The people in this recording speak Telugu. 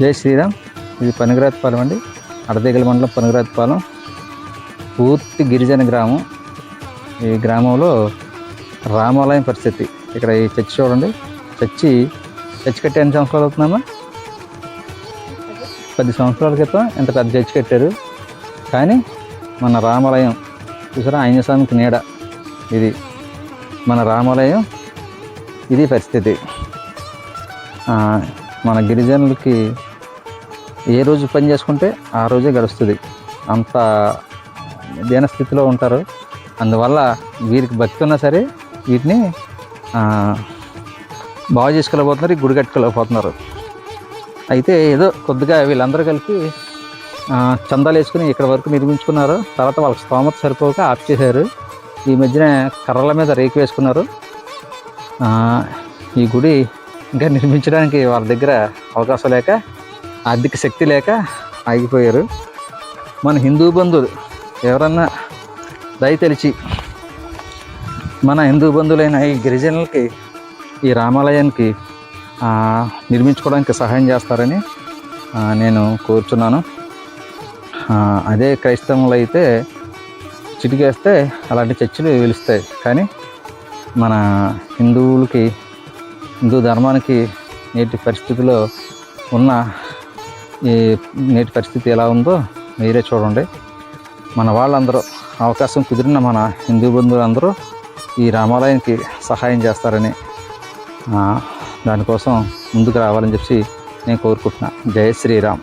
జై శ్రీరామ్. ఇది పనిగిరాతిపాలెం అండి. అడదేగల మండలం పనిగిరాతిపాలెం పూర్తి గిరిజన గ్రామం. ఈ గ్రామంలో రామాలయం పరిస్థితి. ఇక్కడ ఈ చర్చి చూడండి. చర్చి చర్చి కట్టి ఎన్ని సంవత్సరాలు అవుతుందమ్మా? పది సంవత్సరాల క్రితం ఇంత పెద్ద చర్చి కట్టారు. కానీ మన రామాలయం చూసారా? ఆంజనేయ స్వామికి నీడ. ఇది మన రామాలయం ఇది పరిస్థితి. మన గిరిజనులకి ఏ రోజు పని చేసుకుంటే ఆ రోజే గడుస్తుంది. అంత దీన స్థితిలో ఉంటారు. అందువల్ల వీరికి భక్తి ఉన్నా సరే వీటిని బాగు చేసుకోలేకపోతున్నారు గుడి కట్టుకోలేకపోతున్నారు. అయితే ఏదో కొద్దిగా వీళ్ళందరూ కలిపి చందాలు వేసుకుని ఇక్కడ వరకు నిర్మించుకున్నారు. తర్వాత వాళ్ళకి స్తోమత సరిపోక ఆఫ్ చేశారు ఈ మధ్యన కర్రల మీద రేకు వేసుకున్నారు. ఈ గుడి ఇంకా నిర్మించడానికి వాళ్ళ దగ్గర అవకాశం లేక ఆర్థిక శక్తి లేక ఆగిపోయారు. మన హిందూ బంధువులు ఎవరన్నా దయ తెలిసి మన హిందూ బంధువులైన ఈ గిరిజనులకి ఈ రామాలయానికి నిర్మించుకోవడానికి సహాయం చేస్తారని నేను కోరుచున్నాను. అదే క్రైస్తవులు అయితే చిటికేస్తే అలాంటి చర్చిలు వెలుస్తాయి. కానీ మన హిందువులకి హిందూ ధర్మానికి నేటి పరిస్థితిలో ఉన్న ఈ నేటి పరిస్థితి ఎలా ఉందో మీరే చూడండి. మన వాళ్ళందరూ అవకాశం కుదిరిన మన హిందూ బంధువులందరూ ఈ రామాలయానికి సహాయం చేస్తారని దానికోసం ముందుకు రావాలని చెప్పి నేను కోరుకుంటున్నా. జయ శ్రీరామ్.